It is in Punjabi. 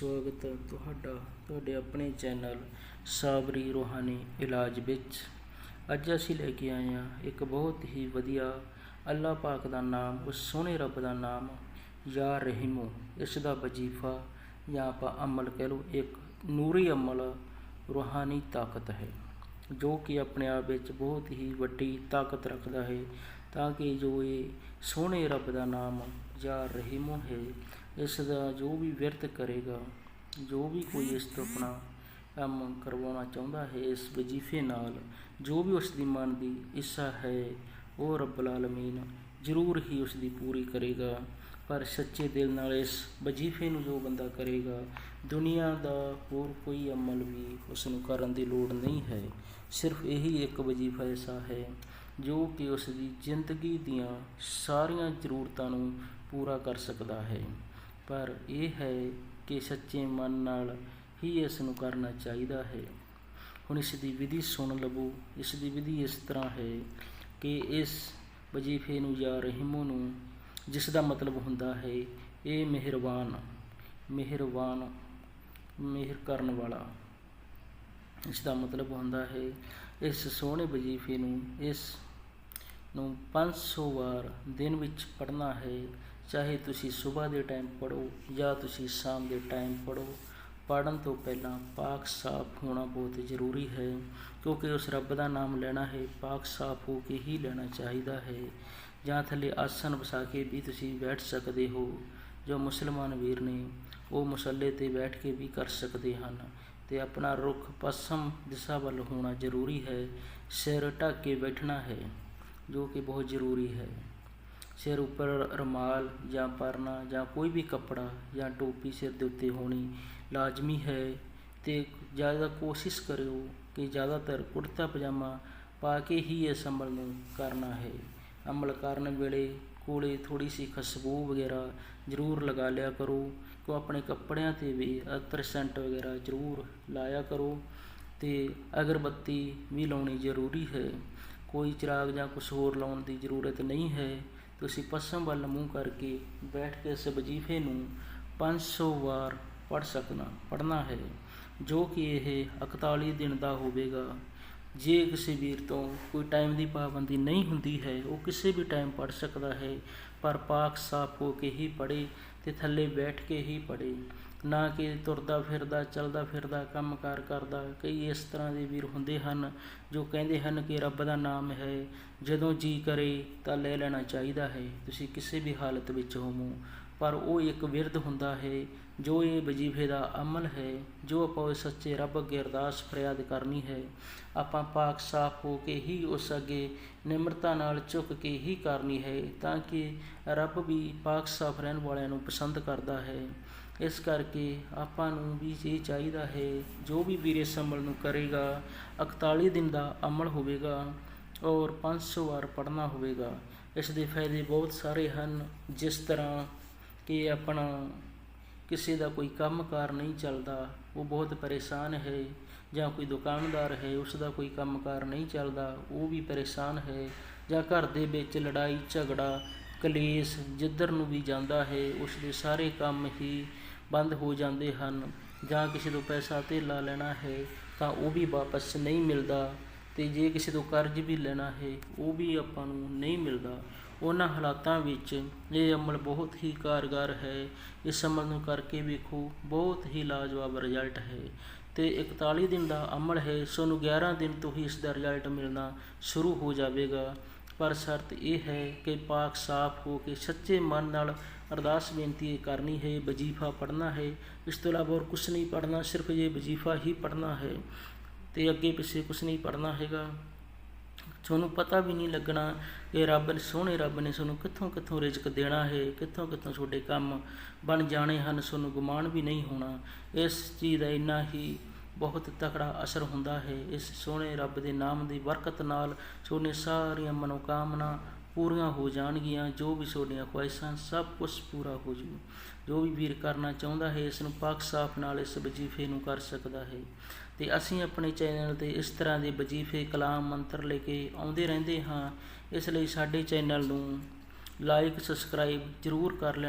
ਸਵਾਗਤ ਹੈ ਤੁਹਾਡਾ, ਤੁਹਾਡੇ ਆਪਣੇ ਚੈਨਲ ਸਾਬਰੀ ਰੂਹਾਨੀ ਇਲਾਜ ਵਿੱਚ। ਅੱਜ ਅਸੀਂ ਲੈ ਕੇ ਆਏ ਹਾਂ ਇੱਕ ਬਹੁਤ ਹੀ ਵਧੀਆ ਅੱਲਾਹ ਪਾਕ ਦਾ ਨਾਮ, ਉਸ ਸੋਹਣੇ ਰੱਬ ਦਾ ਨਾਮ ਯਾ ਰਹੀਮੋ। ਇਸ ਦਾ ਵਜੀਫਾ ਜਾਂ ਆਪਾਂ ਅਮਲ ਕਹਿ ਲਓ, ਇੱਕ ਨੂਰੀ ਅਮਲ ਰੂਹਾਨੀ ਤਾਕਤ ਹੈ, ਜੋ ਕਿ ਆਪਣੇ ਆਪ ਵਿੱਚ ਬਹੁਤ ਹੀ ਵੱਡੀ ਤਾਕਤ ਰੱਖਦਾ ਹੈ, ਤਾਂ ਕਿ ਜੋ ਇਹ ਸੋਹਣੇ ਰੱਬ ਦਾ ਨਾਮ ਜਾਂ ਰਹਿਮੋ ਹੈ ਇਸ ਦਾ ਜੋ ਵੀ ਵਿਰਤ ਕਰੇਗਾ, ਜੋ ਵੀ ਕੋਈ ਇਸ ਤੋਂ ਆਪਣਾ ਕੰਮ ਕਰਵਾਉਣਾ ਚਾਹੁੰਦਾ ਹੈ, ਇਸ ਵਜੀਫੇ ਨਾਲ ਜੋ ਵੀ ਉਸ ਦੀ ਮਨ ਦੀ ਇੱਛਾ ਹੈ, ਉਹ ਰੱਬੁਲ ਆਲਮੀਨ ਜ਼ਰੂਰ ਹੀ ਉਸ ਦੀ ਪੂਰੀ ਕਰੇਗਾ। ਪਰ ਸੱਚੇ ਦਿਲ ਨਾਲ ਇਸ ਵਜੀਫੇ ਨੂੰ ਜੋ ਬੰਦਾ ਕਰੇਗਾ, ਦੁਨੀਆ ਦਾ ਹੋਰ ਕੋਈ ਅਮਲ ਵੀ ਉਸ ਨੂੰ ਕਰਨ ਦੀ ਲੋੜ ਨਹੀਂ ਹੈ। ਸਿਰਫ ਇਹੀ ਇੱਕ ਵਜੀਫਾ ਐਸਾ ਹੈ, ਜੋ ਕਿ ਉਸ ਦੀ ਜ਼ਿੰਦਗੀ ਦੀਆਂ ਸਾਰੀਆਂ ਜ਼ਰੂਰਤਾਂ ਨੂੰ ਪੂਰਾ ਕਰ ਸਕਦਾ ਹੈ। ਪਰ ਇਹ ਹੈ ਕਿ ਸੱਚੇ ਮਨ ਨਾਲ ਹੀ ਇਸ ਨੂੰ ਕਰਨਾ ਚਾਹੀਦਾ ਹੈ। ਹੁਣ ਇਸ ਦੀ ਵਿਧੀ ਸੁਣ ਲਵੋ। ਇਸ ਦੀ ਵਿਧੀ ਇਸ ਤਰ੍ਹਾਂ ਹੈ ਕਿ ਇਸ ਵਜੀਫੇ ਨੂੰ ਜਾਂ ਰਹਿਮੋ ਨੂੰ ਜਿਸ ਦਾ ਮਤਲਬ ਹੁੰਦਾ ਹੈ, ਇਹ ਮਿਹਰਬਾਨ ਮਿਹਰਬਾਨ, ਮਿਹਰ ਕਰਨ ਵਾਲਾ। ਇਸ ਦਾ ਮਤਲਬ ਹੁੰਦਾ ਹੈ, ਇਸ ਸੋਹਣੇ ਵਜੀਫੇ ਨੂੰ, ਇਸ ਨੂੰ 500 ਵਾਰ ਦਿਨ ਵਿੱਚ ਪੜ੍ਹਨਾ ਹੈ ਚਾਹੇ ਤੁਸੀਂ ਸਵੇਰ ਦੇ ਟਾਈਮ ਪੜੋ ਜਾਂ ਤੁਸੀਂ ਸ਼ਾਮ ਦੇ ਟਾਈਮ ਪੜੋ ਪੜਨ ਤੋਂ ਪਹਿਲਾਂ ਪਾਕ ਸਾਫ਼ ਹੋਣਾ ਬਹੁਤ ਜ਼ਰੂਰੀ ਹੈ, ਕਿਉਂਕਿ ਉਸ ਰੱਬ ਦਾ ਨਾਮ ਲੈਣਾ ਹੈ, ਪਾਕ ਸਾਫ਼ ਹੋ ਕੇ ਹੀ ਲੈਣਾ ਚਾਹੀਦਾ ਹੈ। ਜਾਂ ਥੱਲੇ ਆਸਣ ਵਸਾ ਕੇ ਵੀ ਤੁਸੀਂ ਬੈਠ ਸਕਦੇ ਹੋ, ਜੋ ਮੁਸਲਮਾਨ ਵੀਰ ਨੇ, ਉਹ ਮੁਸੱਲੇ ਤੇ ਬੈਠ ਕੇ ਵੀ ਕਰ ਸਕਦੇ ਹਨ। ਤੇ ਆਪਣਾ ਰੁਖ ਪਸਮ ਦਿਸ਼ਾ ਵੱਲ ਹੋਣਾ ਜ਼ਰੂਰੀ ਹੈ, ਸਿਰ ਢੱਕ ਕੇ ਬੈਠਣਾ ਹੈ, ਜੋ ਕਿ ਬਹੁਤ ਜ਼ਰੂਰੀ ਹੈ। ਸਿਰ ਉੱਪਰ ਰੁਮਾਲ ਜਾਂ ਪਰਨਾ ਜਾਂ ਕੋਈ ਵੀ ਕੱਪੜਾ ਜਾਂ ਟੋਪੀ ਸਿਰ ਦੇ ਉੱਤੇ ਹੋਣੀ ਲਾਜ਼ਮੀ ਹੈ ਅਤੇ ਜ਼ਿਆਦਾ ਕੋਸ਼ਿਸ਼ ਕਰਿਓ ਕਿ ਜ਼ਿਆਦਾਤਰ ਕੁੜਤਾ ਪਜਾਮਾ ਪਾ ਕੇ ਹੀ ਇਸ ਅਮਲ ਨੂੰ ਕਰਨਾ ਹੈ। ਅਮਲ ਕਰਨ ਵੇਲੇ ਕੋਲੇ ਥੋੜੀ ਸੀ ਖੁਸ਼ਬੂ ਵਗੈਰਾ ਜ਼ਰੂਰ ਲਗਾ ਲਿਆ ਕਰੋ। ਕੋ ਆਪਣੇ ਕੱਪੜਿਆਂ ਤੇ ਵੀ ਅਤਰ ਸੈਂਟ ਵਗੈਰਾ ਜ਼ਰੂਰ ਲਾਇਆ ਕਰੋ ਤੇ ਅਗਰਬੱਤੀ ਵੀ ਲਾਉਣੀ ਜ਼ਰੂਰੀ ਹੈ। ਕੋਈ ਚਿਰਾਗ ਜਾਂ ਕੁਝ ਹੋਰ ਲਾਉਣ ਦੀ ਜ਼ਰੂਰਤ ਨਹੀਂ ਹੈ। ਤੁਸੀਂ ਪੱਛਮ ਵੱਲ ਮੂੰਹ ਕਰਕੇ ਬੈਠ ਕੇ ਇਸ ਵਜੀਫੇ ਨੂੰ 500 ਵਾਰ ਪੜ ਸਕਣਾ ਪੜਨਾ ਹੈ, ਜੋ ਕਿ ਇਹ 41 ਦਿਨ ਦਾ ਹੋਵੇਗਾ। ਜੇ ਕਿਸੇ ਵੀਰ ਤੋਂ ਕੋਈ ਟਾਈਮ ਦੀ ਪਾਬੰਦੀ ਨਹੀਂ ਹੁੰਦੀ ਹੈ, ਉਹ ਕਿਸੇ ਵੀ ਟਾਈਮ ਪੜ ਸਕਦਾ ਹੈ, ਪਰ ਪਾਕ ਸਾਫ਼ ਹੋ ਕੇ ਹੀ ਪੜੇ ਤੇ ਥੱਲੇ ਬੈਠ ਕੇ ਹੀ ਪੜੇ ਨਾ ਕਿ ਤੁਰਦਾ ਫਿਰਦਾ, ਚੱਲਦਾ ਫਿਰਦਾ ਕੰਮਕਾਰ ਕਰਦਾ। ਕਈ ਇਸ ਤਰ੍ਹਾਂ ਦੇ ਵੀਰ ਹੁੰਦੇ ਹਨ ਜੋ ਕਹਿੰਦੇ ਹਨ ਕਿ ਰੱਬ ਦਾ ਨਾਮ ਹੈ, ਜਦੋਂ ਜੀ ਕਰੇ ਤਾਂ ਲੈ ਲੈਣਾ ਚਾਹੀਦਾ ਹੈ। ਤੁਸੀਂ ਕਿਸੇ ਵੀ ਹਾਲਤ ਵਿੱਚ ਹੋਵੋ, ਪਰ ਉਹ ਇੱਕ ਵਿਰਧ ਹੁੰਦਾ ਹੈ, ਜੋ ਇਹ ਵਜੀਫੇ ਦਾ ਅਮਲ ਹੈ, ਜੋ ਆਪਾਂ ਉਸ ਸੱਚੇ ਰੱਬ ਅੱਗੇ ਅਰਦਾਸ ਫਰਿਆਦ ਕਰਨੀ ਹੈ। ਆਪਾਂ ਪਾਕ ਸਾਫ਼ ਹੋ ਕੇ ਹੀ ਉਸ ਅੱਗੇ ਨਿਮਰਤਾ ਨਾਲ ਝੁਕ ਕੇ ਹੀ ਕਰਨੀ ਹੈ, ਤਾਂ ਕਿ ਰੱਬ ਵੀ ਪਾਕ ਸਾਫ਼ ਰਹਿਣ ਵਾਲਿਆਂ ਨੂੰ ਪਸੰਦ ਕਰਦਾ ਹੈ। ਇਸ ਕਰਕੇ ਆਪਾਂ ਨੂੰ ਵੀ ਇਹ ਚਾਹੀਦਾ ਹੈ, ਜੋ ਵੀ ਵੀਰ ਇਸ ਅਮਲ ਨੂੰ ਕਰੇਗਾ 41 ਦਿਨ ਦਾ ਅਮਲ ਹੋਵੇਗਾ ਔਰ 500 ਵਾਰ ਪੜ੍ਹਨਾ ਹੋਵੇਗਾ। ਇਸ ਦੇ ਫਾਇਦੇ ਬਹੁਤ ਸਾਰੇ ਹਨ, ਜਿਸ ਤਰ੍ਹਾਂ ਕਿ ਆਪਣਾ ਕਿਸੇ ਦਾ ਕੋਈ ਕੰਮਕਾਰ ਨਹੀਂ ਚੱਲਦਾ, ਉਹ ਬਹੁਤ ਪਰੇਸ਼ਾਨ ਹੈ ਜਾਂ ਕੋਈ ਦੁਕਾਨਦਾਰ ਹੈ, ਉਸ ਦਾ ਕੋਈ ਕੰਮਕਾਰ ਨਹੀਂ ਚੱਲਦਾ, ਉਹ ਵੀ ਪਰੇਸ਼ਾਨ ਹੈ ਜਾਂ ਘਰ ਦੇ ਵਿੱਚ ਲੜਾਈ, ਝਗੜਾ ਕਲੇਸ਼ ਜਿੱਧਰ ਨੂੰ ਵੀ ਜਾਂਦਾ ਹੈ ਉਸ ਦੇ ਸਾਰੇ ਕੰਮ ਹੀ ਬੰਦ ਹੋ ਜਾਂਦੇ ਹਨ। ਜਾਂ ਕਿਸੇ ਤੋਂ ਪੈਸਾ ਧੇਲਾ ਲੈਣਾ ਹੈ, ਤਾਂ ਉਹ ਵੀ ਵਾਪਸ ਨਹੀਂ ਮਿਲਦਾ। ਤੇ ਜੇ ਕਿਸੇ ਤੋਂ ਕਰਜ਼ ਵੀ ਲੈਣਾ ਹੈ, ਉਹ ਵੀ ਆਪਾਂ ਨੂੰ ਨਹੀਂ ਮਿਲਦਾ। ਉਹਨਾਂ ਹਾਲਾਤਾਂ ਵਿੱਚ ਇਹ ਅਮਲ ਬਹੁਤ ਹੀ ਕਾਰਗਰ ਹੈ। ਇਸ ਅਮਲ ਨੂੰ ਕਰਕੇ ਵੇਖੋ, ਬਹੁਤ ਹੀ ਲਾਜਵਾਬ ਰਿਜ਼ਲਟ ਹੈ। ਤੇ 41 ਦਿਨ ਦਾ ਅਮਲ ਹੈ ਸਾਨੂੰ 11 ਦਿਨ ਤੋਂ ਹੀ ਇਸ ਦਾ ਰਿਜ਼ਲਟ ਮਿਲਣਾ ਸ਼ੁਰੂ ਹੋ ਜਾਵੇਗਾ। ਪਰ ਸ਼ਰਤ ਇਹ ਹੈ ਕਿ ਪਾਕ ਸਾਫ਼ ਹੋ ਕੇ ਸੱਚੇ ਮਨ ਨਾਲ ਅਰਦਾਸ ਬੇਨਤੀ ਕਰਨੀ ਹੈ, ਵਜੀਫਾ ਪੜ੍ਹਨਾ ਹੈ। ਇਸ ਤੋਂ ਇਲਾਵਾ ਹੋਰ ਕੁਝ ਨਹੀਂ ਪੜ੍ਹਨਾ, ਸਿਰਫ ਇਹ ਵਜੀਫਾ ਹੀ ਪੜ੍ਹਨਾ ਹੈ ਤੇ ਅੱਗੇ ਪਿੱਛੇ ਕੁਝ ਨਹੀਂ ਪੜ੍ਹਨਾ ਹੈਗਾ। ਤੁਹਾਨੂੰ ਪਤਾ ਵੀ ਨਹੀਂ ਲੱਗਣਾ ਕਿ ਰੱਬ ਨੇ, ਸੋਹਣੇ ਰੱਬ ਨੇ ਤੁਹਾਨੂੰ ਕਿੱਥੋਂ ਕਿੱਥੋਂ ਰਿਜ਼ਕ ਦੇਣਾ ਹੈ, ਕਿੱਥੋਂ ਕਿੱਥੋਂ ਤੁਹਾਡੇ ਕੰਮ ਬਣ ਜਾਣੇ ਹਨ ਤੁਹਾਨੂੰ ਗੁਮਾਨ ਵੀ ਨਹੀਂ ਹੋਣਾ। ਇਸ ਚੀਜ਼ ਦਾ ਇੰਨਾ ਹੀ ਬਹੁਤ ਤਕੜਾ ਅਸਰ ਹੁੰਦਾ ਹੈ। ਇਸ ਸੋਹਣੇ ਰੱਬ ਦੇ ਨਾਮ ਦੀ ਬਰਕਤ ਨਾਲ ਤੁਹਾਡੀਆਂ ਸਾਰੀਆਂ ਮਨੋਕਾਮਨਾ ਪੂਰੀਆਂ ਹੋ ਜਾਣਗੀਆਂ। ਜੋ ਵੀ ਤੁਹਾਡੀਆਂ ਖੁਆਇਸ਼ਾਂ, ਸਭ ਕੁਝ ਪੂਰਾ ਹੋ ਜੂ ਜੋ ਵੀ ਵੀਰ ਕਰਨਾ ਚਾਹੁੰਦਾ ਹੈ, ਇਸ ਨੂੰ ਪਾਕ ਸਾਫ਼ ਨਾਲ ਇਸ ਵਜੀਫੇ ਨੂੰ ਕਰ ਸਕਦਾ ਹੈ। ਤੇ ਅਸੀਂ ਆਪਣੇ ਚੈਨਲ ਤੇ ਇਸ ਤਰ੍ਹਾਂ ਦੇ ਵਜੀਫੇ, ਕਲਾਮ, ਮੰਤਰ ਲੈ ਕੇ ਆਉਂਦੇ ਰਹਿੰਦੇ ਹਾਂ। ਇਸ ਲਈ ਸਾਡੇ ਚੈਨਲ ਨੂੰ ਲਾਈਕ ਸਬਸਕ੍ਰਾਈਬ ਜ਼ਰੂਰ ਕਰ ਲੈਣਾ।